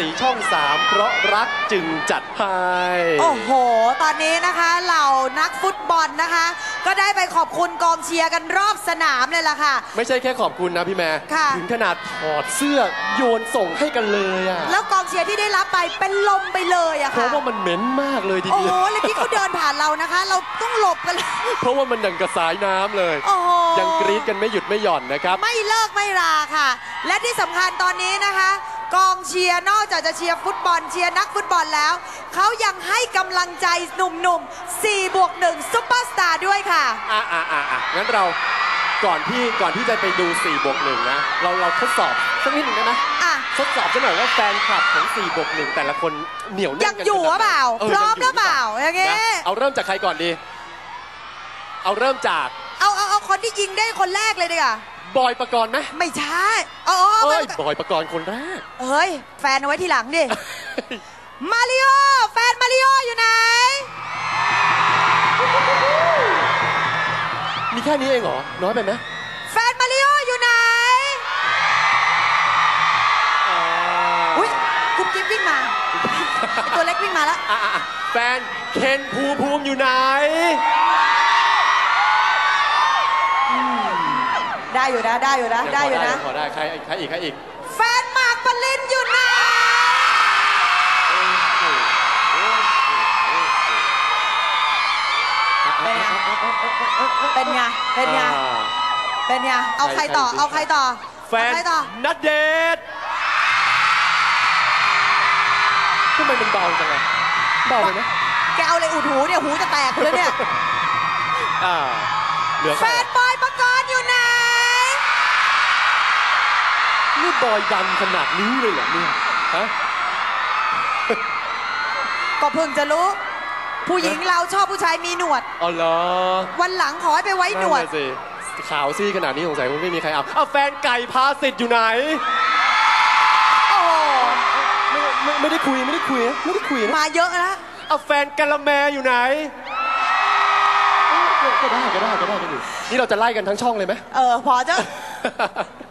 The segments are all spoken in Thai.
สีช่อง 3 เพราะรักจึงจัดให้โอ้โห ตอนนี้นะคะเหล่านักฟุตบอลนะคะ ก็ได้ไปขอบคุณกองเชียร์กันรอบสนามเลยล่ะค่ะ ไม่ใช่แค่ขอบคุณนะพี่แม่ค่ะ ถึงขนาดถอดเสื้อโยนส่งให้กันเลยอะแล้วกองเชียร์ที่ได้รับไปเป็นลมไปเลยอะเพค่ะราะว่ามันเหม็นมากเลยทีโอ้เดีโหยวแล้วที่เขาเดินผ่านเรานะคะ เราต้องหลบกันเลยเพราะว่ามันดังกระสายน้ำเลย โอ้โห ยังกรี๊ดกันไม่หยุดไม่หย่อนนะครับ ไม่เลิกไม่ราค่ะ และที่สำคัญตอนนี้นะคะ กองเชียร์นอกจากจะเชียร์ฟุตบอลเชียร์นักฟุตบอลแล้ว เขายังให้กำลังใจหนุ่มๆ4บวก1ซุปเปอร์สตาร์ด้วยค่ะ อะอะอะอะงั้นเราก่อนที่ก่อนที่จะไปดู4บวกหนึ่งนะ เราเราทดสอบสักนิดหนึ่งได้ไหมอะ ทดสอบสักหน่อยว่าแฟนคลับของ4บวกหนึ่งแต่ละคนเหนียวแน่นยังกันอยู่ขนดหรือเปล่าไหนพร้อมยัหรือเปล่าอย่างงี้นะเอาเริ่มจากใครก่อนดี เอาเริ่มจาก เอาเอาเอาคนที่ยิงได้คนแรกเลยดีกว่า บอยประกรณ์ไหมไม่ใช่อ๋อเอ้ยมันบอยประกรณ์คนแรกเฮ้ย แฟนเอาไว้ทีหลังดิ มาริโอ แฟนมาริโออยู่ไหน มีแค่นี้เองเหรอ น้อยไปไหมแฟนมาริโออยู่ไหนอุ้ยกุ๊บกิ๊บวิ่งมาไอ้ตัวเล็กวิ่งมาแล้วอะอะอะแฟนเคนภูมิภูมิอยู่ไหน ได้อยู่นะได้อยู่นะได้อยู่นะงพอได้ใครใครอีกใครอีก แฟนหมากปลินอยู่ไหนเป็นไง เป็นไงอ่าเป็นไง เอาใครต่อใครเอาใครต่อ แฟนเอาใครต่อนัดเดททำไมมันเบาจังอะเบาไปไหมแกเอาอะไรอุดหูเนี่ย หูจะแตกเลยเนี่ยอ่าเหลือแฟใครน นี่บอยดันขนาดนี้เลยเหรอเนี่ยฮะก็เพิ่งจะรู้ ผู้หญิงเราชอบผู้ชายมีหนวด อ๋อเหรอวันหลังขอให้ไปไว้หนวดะสิขาวซี่ขนาดนี้สงสัยคงไม่มีใครเอาเอาแฟนไก่พาสิทธิ์อยู่ไหนโอ้โห ไม่ไม่ไม่ได้คุยไม่ได้คุยนะไม่ได้คุยนะมาเยอะนะเอาแฟนกะละแมอยู่ไหนเอ้ยก็ได้ก็ได้ก็ได้ก็ได้นี่เราจะไล่กันทั้งช่องเลยไหม เออ พอจะ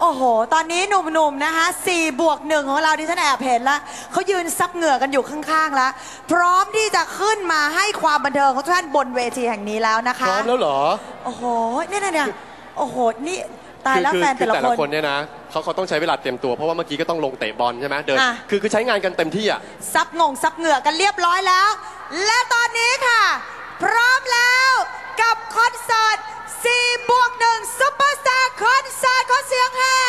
โอ้โห ตอนนี้หนุ่มๆ นะคะ4บวกหนึ่งของเราที่ฉันแอบเห็นละเขายืนซับเหงื่อกันอยู่ข้างๆ แล้ว พร้อมที่จะขึ้นมาให้ความบันเทิงของทุกท่านบนเวทีแห่งนี้แล้วนะพคะร้อมแล้วเหรอ โอ้โหเนี่ยเนี่ยเนี่ยโอ้โห นี่ตายคือแล้วคือแฟนคือแต่ละแต่คละนคนเนี่ยนะเขาเขาต้องใช้เวลาเตรียมตัวเพราะว่าเมื่อกี้ก็ต้องลงเตะบอลใช่ไหมเดิน อะ คือคือใช้งานกันเต็มที่อะ ซับงงซับเหงื่อกันเรียบร้อยแล้ว และตอนนี้ค่ะ พร้อมแล้วกับคอนเสิร์ต 4บวก1ซุปเปอร์สตาร์คอนเสิร์ตขอเสียงค่ะ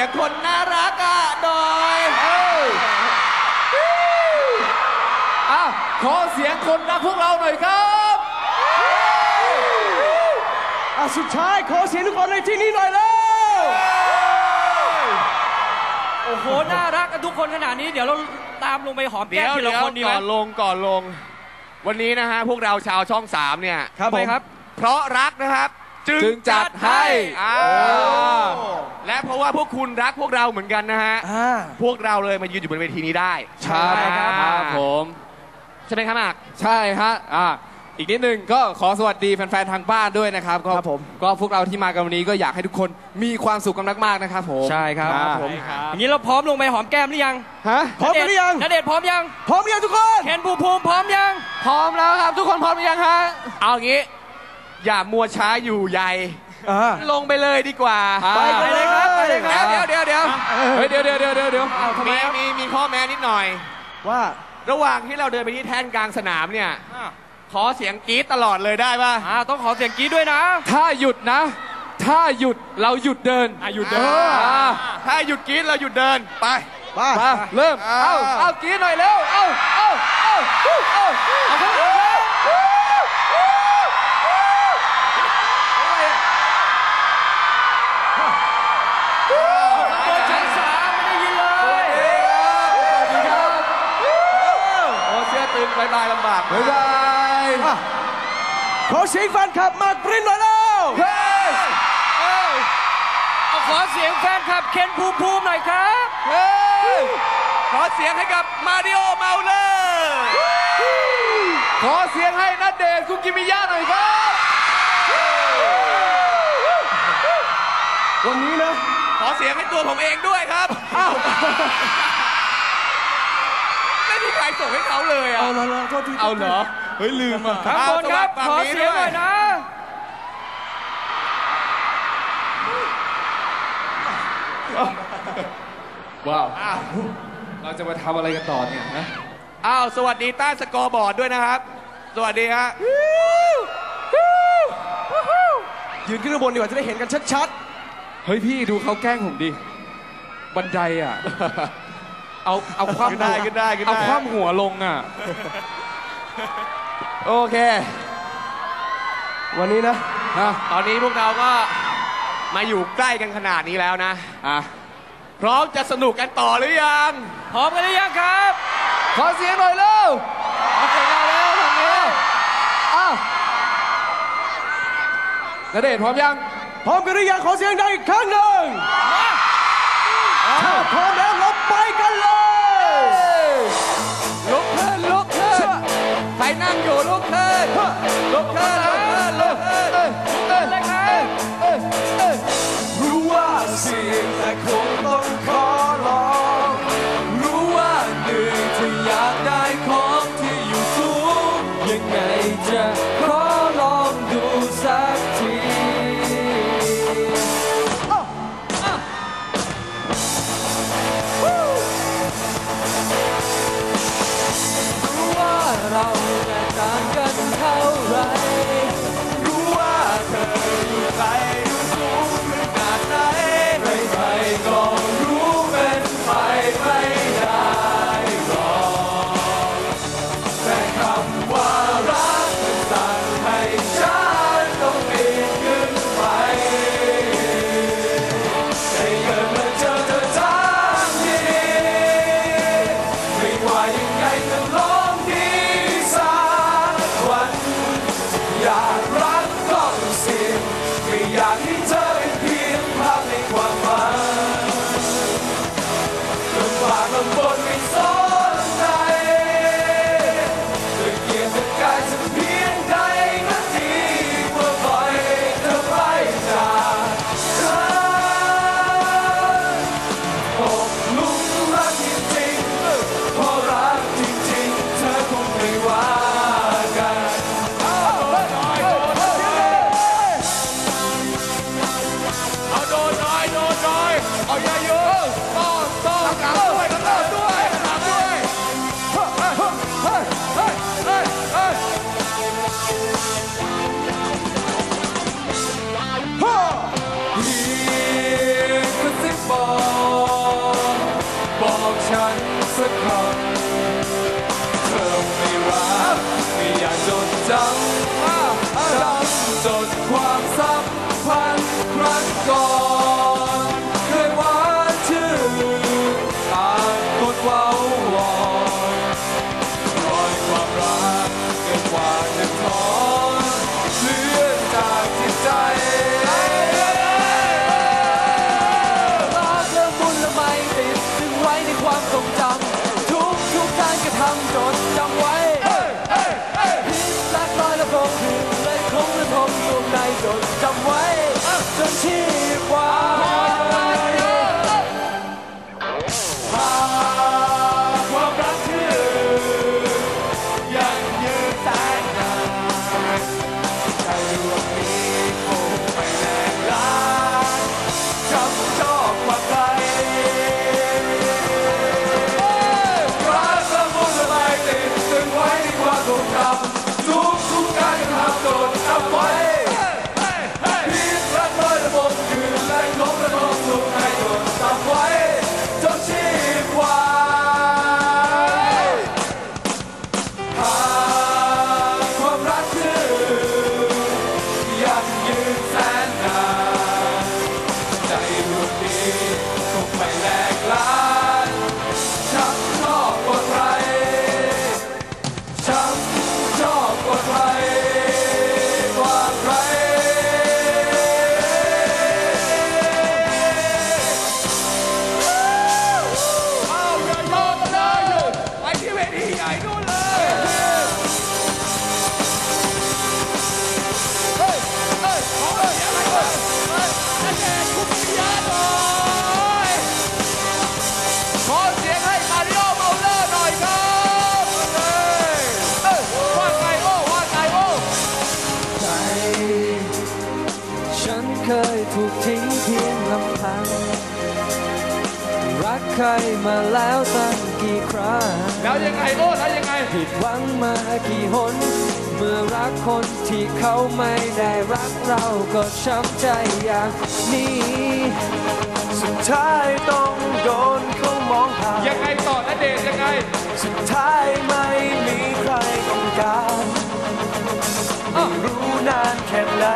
สียงคนน่ารักอะหน่อยเอ้ยอ้าวขอเสียงคนรักพวกเราหน่อยครับอะสุดท้ายขอเสียงทุกคนในที่นี้หน่อยแล้ว โอ้โห น่ารักกันทุกคนขนาดนี้ เดี๋ยวเราตามลงไปหอมแก้เดี๋ยวมทีเดี๋ละยวคนดีไหมก่อนลงก่อนลง วันนี้นะฮะ พวกเราชาวช่อง3เนี่ย ครับทำไมผมครับเพราะรักนะครับ จึงจึงจัดให้อ่าและเพราะว่าพวกคุณรักพวกเราเหมือนกันนะฮะ อ่า พวกเราเลยมายืนอยู่บนเวทีนี้ได้ใช่ครับอ่าผม ใช่ไหมครับหมาก ใช่ฮะอ่าอีกนิดนึงก็ขอสวัสดีแฟนๆทางบ้านด้วยนะครับก็ครับผม ก็พวกเราที่มากันวันนี้ก็อยากให้ทุกคนมีความสุขกันมากๆนะครับผมใช่ครับอ่าผมอย่างนี้เราพร้อมลงไปหอมแก้มหรือยังฮะพร้อมกันหรือยังณเดชน์พร้อมยังพร้อมหรือยังทุกคน เคนภูมิภูมิพร้อมยัง พร้อมแล้วครับ ทุกคนพร้อมหรือยังฮะ เอางี้ อย่ามัวช้าอยู่ใหญ่อ่าลงไปเลยดีกว่าไปไปเลยครับไปเลยครับ เดี๋ยวเดี๋ยวเดี๋ยวเฮ้ยเดี๋ยวเดี๋ยวเดี๋ยวเดี๋ยวเดี๋ยวมีมีมีข้อแม้นิดหน่อย ว่าระหว่างที่เราเดินไปที่แท่นกลางสนามเนี่ย ขอเสียงกรี๊ดตลอดเลยได้ป่ะ อ่าต้องขอเสียงกรี๊ดด้วยนะ ถ้าหยุดนะ ถ้าหยุดเราหยุดเดินอะหยุดเดินอ่าถ้าหยุดกรี๊ดเราหยุดเดินไปไปมาเริ่มอ่าเอ้าเอ้ากินหน่อยเร็ว เอ้าเอ้าเอ้าเอ้าเอาเข้าเอาเข้า บายบายลำบากบ๊ายบายอะขอเสียงแฟนคลับมากปริ้นหน่อยแล้วเอาขอเสียงแฟนคลับเคนภูมิภูมิหน่อยครับขอเสียงให้กับมาริโอเมาเลอร์ขอเสียงให้นัดเดชน์คุกิมิยะหน่อยครับ วันนี้นะ ขอเสียงให้ตัวผมเองด้วยครับไม่ มีใครส่งให้เขาเลยอะ เอาละละโทษทีเอาเหรอ เฮ้ยลืมอะข้างบนครับเอาขอสำหรับฝั่งนี้เสียงหน่อยด้วยนะว้าวเราจะมาทำอะไรกันต่อเนี่ยนะ อ้าว สวัสดีต้านสกอร์บอร์ดด้วยนะครับ สวัสดีฮะ ยืนขึ้นข้างบนดีกว่าจะได้เห็นกันชัดเฮ้ยพี่ดูเขาแกล้งผมดิ บันไดอะ เอาเอาคว่ำขึ้นได้ขึ้นได้ขึ้นได้ เอาคว่ำหัวลงอะ โอเคๆวันนี้นะฮะตอนนี้พวกเราก็มาอยู่ใกล้กันขนาดนี้แล้วนะ อะ พร้อมจะสนุกกันต่อหรือยัง พร้อมกันหรือยังครับ ขอเสียงหน่อยเร็วขอเสียงหน่อยเร็วทางนี้อ้าวณเดชน์พร้อมยัง พร้อมกันหรือยังขอเสียงดังอีกครั้งหนึ่งถ้าพร้อมแล้วเราไป ใครนั่งอยู่ลุกขึ้น ใครมาแล้วตั้งกี่ครั้งแล้วยังไงโอ้แล้วยังไง ผิดหวังมากี่หน เมื่อรักคนที่เขาไม่ได้รักเราก็ช้ำใจอย่างนี้ สุดท้ายต้องโดนเขามองผ่านยังไงต่อนะเดชน์ยังไง สุดท้ายไม่มีใครต้องการไม่รู้นานแค่ไหน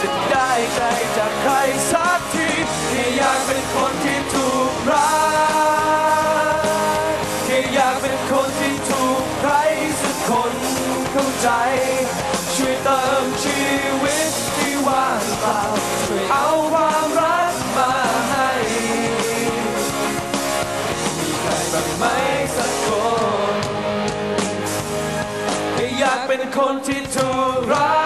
จะได้ใจจากใครสักทีแค่อยากเป็นคนที่ ใจช่วยเติมชีวิตที่ว่างเปล่าช่วยเอาความรักมาให้มีใครบ้างไหมสักคนที่อยากเป็นคนที่ถูกรัก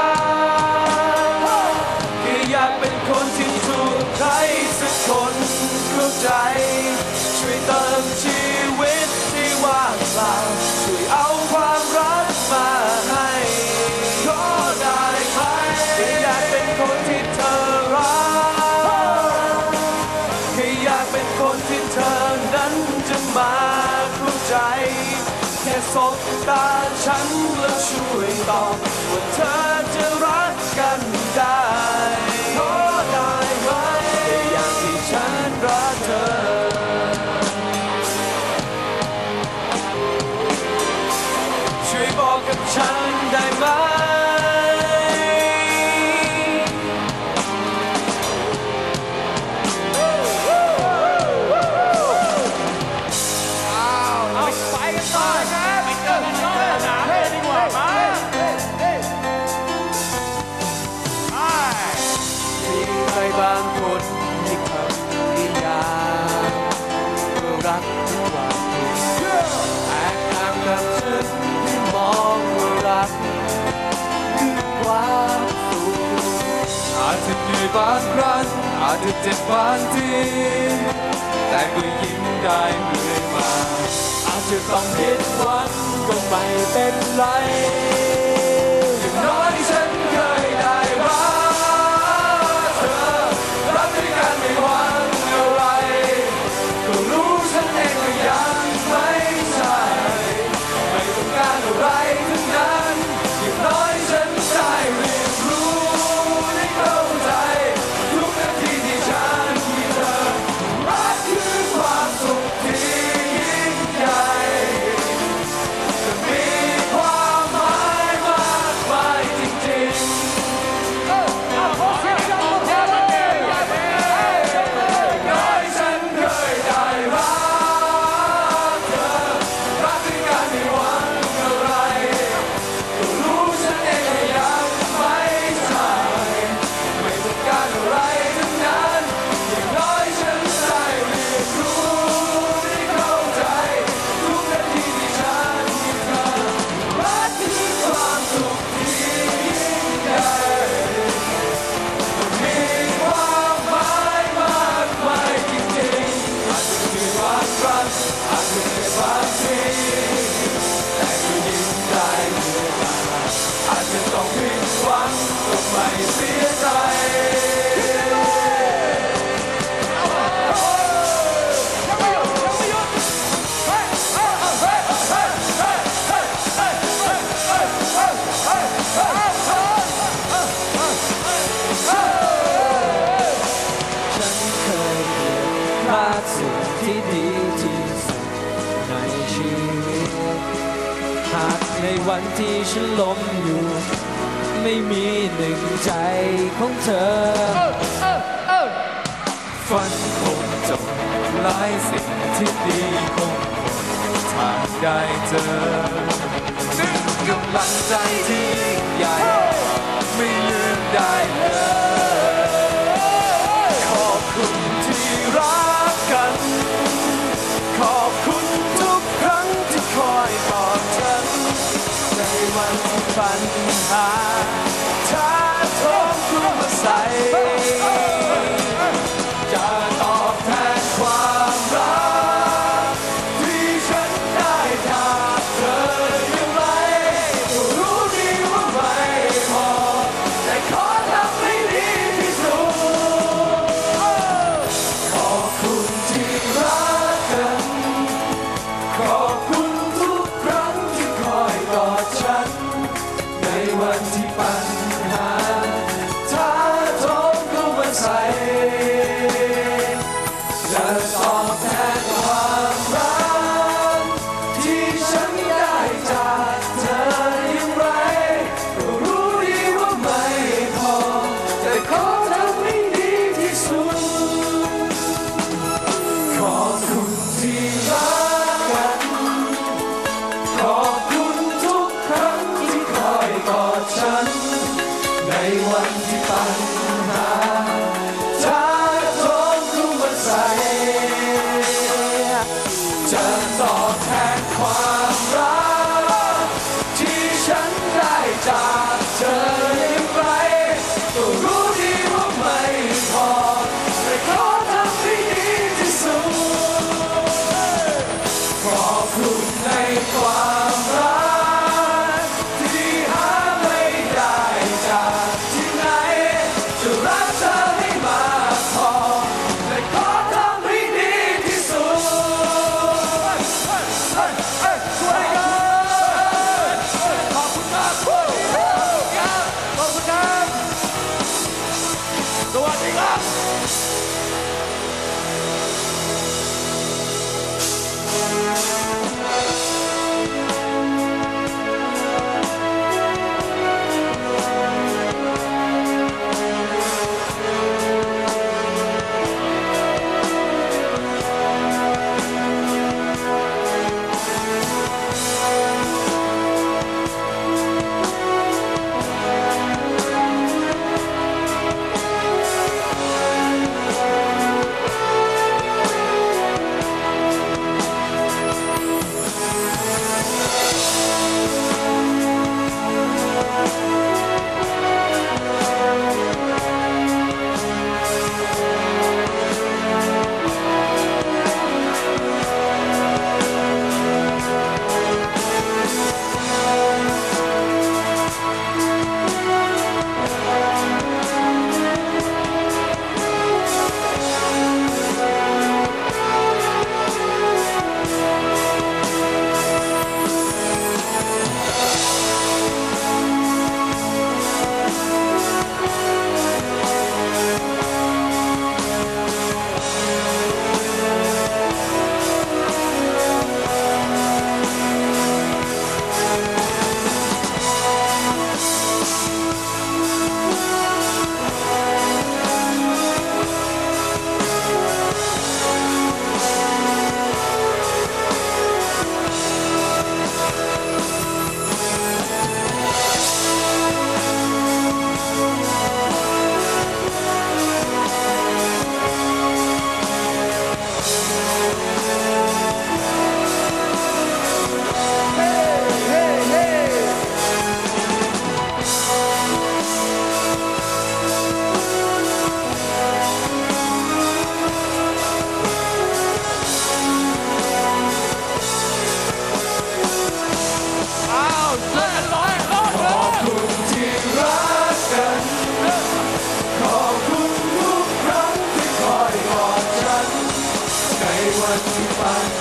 แล้ว รักที่ว่าถูกแตกต่างกับฉันที่มองว่ารักคือความสุขอาจจะเหนื่อยบางครั้งอาจจะเจ็บบางทีแต่ก็ยิ้มได้เรื่อยมา อาจจะต้องผิดหวังก็ไม่เป็นไร วันที่ฉันล้มอยู่ ไม่มีหนึ่งใจของเธอฝันคงจบหลายสิ่งที่ดีคงทางได้เจอนึ่งกำลังใจที่ใหญ่ ไม่ลืมได้เลยขอบคุณที่รักกัน ขอบคุณ ที่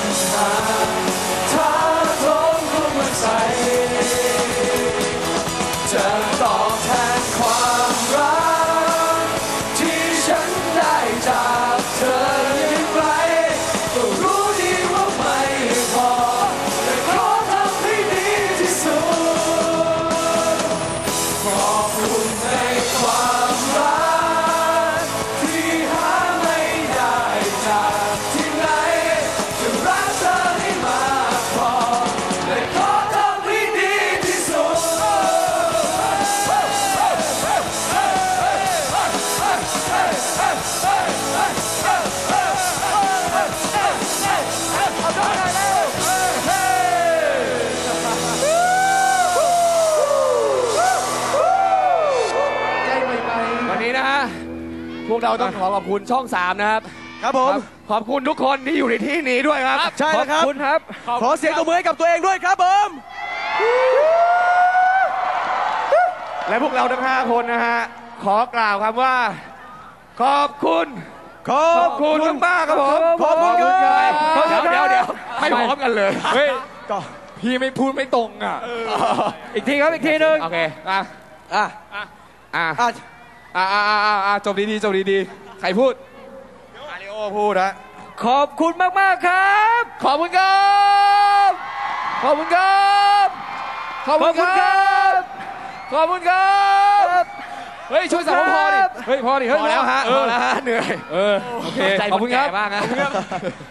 ปั กเราต้องขอขอบคุณช่อง 3 นะครับ ครับผม ขอบคุณทุกคนที่อยู่ในที่นี้ด้วยครับ ใช่แล้วครับ ขอบคุณครับ ขอเสียงตบมือให้กับตัวเองด้วยครับผม และพวกเราทั้ง 5 คนนะฮะ ขอกล่าวคำว่า ขอบคุณ ขอขอบคุณมากๆครับผม ขอบคุณครับเดี๋ยวเดี๋ยวเดี๋ยวให้พร้อมกันเลย เฮ้ยก็พี่ไม่พูดไม่ตรงอะ อีกทีครับอีกทีหนึ่งโอเค อะ อะ อะอะ อะอะอะอะอะจบดีๆจบดีๆใครพูดมาริโอพูดนะขอบคุณมาก ๆ ครับ ขอบคุณครับ ขอบคุณครับ ขอบคุณครับ ขอบคุณครับเฮ้ยช่วยสั่งพอดิเฮ้ยพอดิเฮ้ยพอแล้วฮะเอพออแล้วฮะเหนื่อยเออโอเคใจขอบคุณครับมันแก่มากนะขอบคุณครับ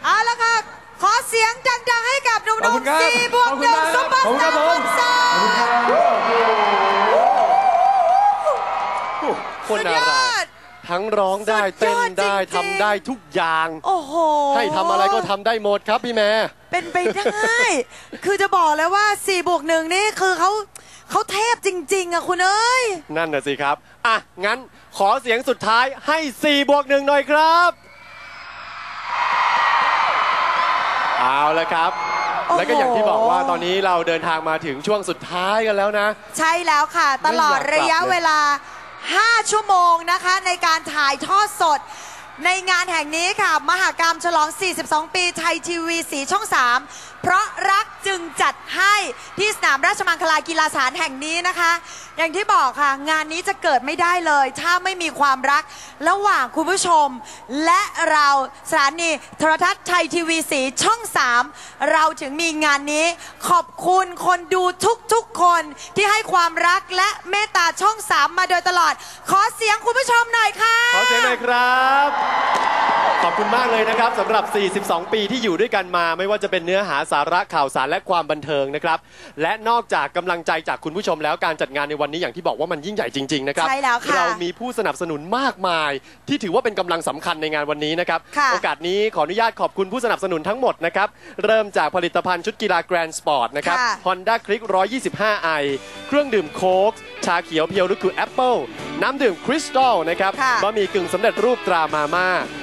เอาละค่ะ ขอเสียงดังๆให้กับหนุ่ขอบคุมณครับๆสี่บวกขอบหคุณนึ่งมากซุปเปอร์ขอบสคุณครัตาบร์ผมฟุตซอล คนสุดน่ายรัอกดทั้งร้องได้สุเต้ดนยอดได้จริงๆทำได้ทุกอย่าง โอ้โห ให้ทำอะไรก็ทำได้หมดครับพี่แม่ เป็นไปได้ คือจะบอกเลยว่า4บวกหนึ่งนี่คือเขาเขาเทพจริง ๆอะคุณเอ้ย นั่นน่ะสิครับ อะ งั้นขอเสียงสุดท้ายให้4บวกหนึ่งหน่อยครับ เอาละครับโอ้โหแล้วก็อย่างที่บอกว่าตอนนี้เราเดินทางมาถึงช่วงสุดท้ายกันแล้วนะ ใช่แล้วค่ะ ตลอดไม่อยากกลับระยะเวลา 5 ชั่วโมงนะคะ ในการถ่ายทอดสด ในงานแห่งนี้ค่ะ มหากรรมฉลอง 42 ปีไทยทีวีสีช่อง 3 เพราะรักจึงจัดให้ที่สนามราชมังคลากีฬาสถานแห่งนี้นะคะ อย่างที่บอกค่ะ งานนี้จะเกิดไม่ได้เลย ถ้าไม่มีความรักระหว่างคุณผู้ชม และเราสถานีโทรทัศน์ไทยทีวีสีช่อง 3 เราถึงมีงานนี้ ขอบคุณคนดูทุกๆคนที่ให้ความรักและเมตตาช่อง 3 มาโดยตลอด ขอเสียงคุณผู้ชมหน่อยค่ะ ขอเสียงหน่อยครับขอบคุณมากเลยนะครับสำหรับ 42 ปีที่อยู่ด้วยกันมา ไม่ว่าจะเป็นเนื้อหาสาระข่าวสารและความบันเทิงนะครับ และนอกจากกำลังใจจากคุณผู้ชมแล้วการจัดงานในวันนี้อย่างที่บอกว่ามันยิ่งใหญ่จริงๆนะครับใช่แล้วค่ะเรามีผู้สนับสนุนมากมาย ที่ถือว่าเป็นกำลังสำคัญในงานวันนี้นะครับ ค่ะโอกาสนี้ขออนุญาตขอบคุณผู้สนับสนุนทั้งหมดนะครับ เริ่มจากผลิตภัณฑ์ชุดกีฬาแกรนด์สปอร์ตนะครับ ค่ะ Honda Click 125i เครื่องดื่มโค้กชาเขียวเพียวหรือคือแอปเปิลน้ำดื่มคริสตัลนะครับค่ะ บะหมี่กึ่งสำเร็จรูปตรามาม่า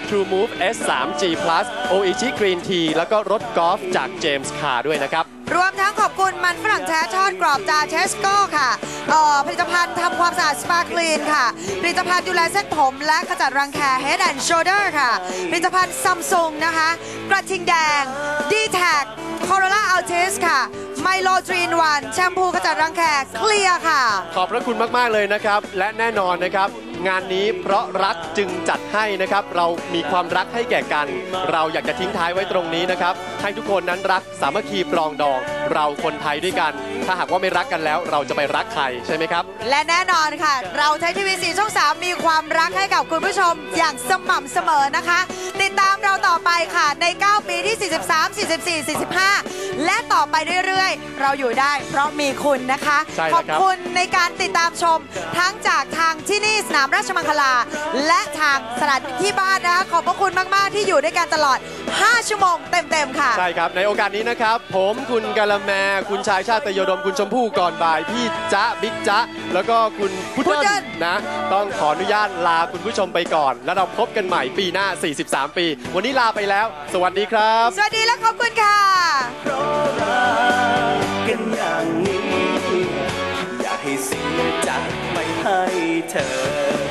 True Move S 3 G Plus Oichi Green Tea แล้วก็รถกอล์ฟจากเจมส์คาร์ด้วยนะครับ รวมทั้งขอบคุณมันฝรั่งแท้ทอดกรอบจาเทสโก้ค่ะเอ่อผลิตภัณฑ์ทำความสะอาดสปาคลีนค่ะ ผลิตภัณฑ์ดูแลเส้นผม และขจัดรังแค Head and Shoulder ค่ะ ผลิตภัณฑ์ซัมซุงนะคะ กระทิงแดง d t a c Corolla Altis ค่ะ Milo 3 in 1แชมพูขจัดรังแคเคลียร์ค่ะ ขอบพระคุณมาก ๆ เลยนะครับ และแน่นอนนะครับงานนี้เพราะรักจึงจัดให้นะครับ เรามีความรักให้แก่กัน เราอยากจะทิ้งท้ายไว้ตรงนี้นะครับ ให้ทุกคนนั้นรักสามัคคีปรองดอง เราคนไทยด้วยกัน ถ้าหากว่าไม่รักกันแล้ว เราจะไปรักใครใช่ไหมครับ และแน่นอนค่ะ เราไทยทีวีสีช่อง3มีความรักให้กับคุณผู้ชมอย่างสม่ำเสมอนะคะ ติดตามเราต่อไปค่ะใน 9 ปีที่ 43 44 45 และต่อไปเรื่อยๆ เราอยู่ได้เพราะมีคุณนะคะ ใช่แล้วขอบครับ คุณในการติดตามชมทั้งจากทางที่นี่สนามราชมังคลา และทางสถานที่บ้านนะคะ ขอบพระคุณมากๆ ที่อยู่ด้วยกันตลอด 5 ชั่วโมงเต็มๆค่ะ ใช่ครับ ในโอกาสนี้นะครับ ผมคุณกาละแม คุณชายชาติโยดม คุณชมพู่ก่อนบ่าย พี่จ๊ะ บิ๊กจ๊ะ แล้วก็คุณพุดพุดเดิ้เดิ้ล ลนะ ต้องขออนุญาตลาคุณผู้ชมไปก่อน แล้วเราพบกันใหม่ปีหน้า 43 ปี วันนี้ลาไปแล้ว สวัสดีครับ สวัสดีและขอบคุณค่ะกันอย่างนี้ อยากให้เสียใจไม่ให้เธอ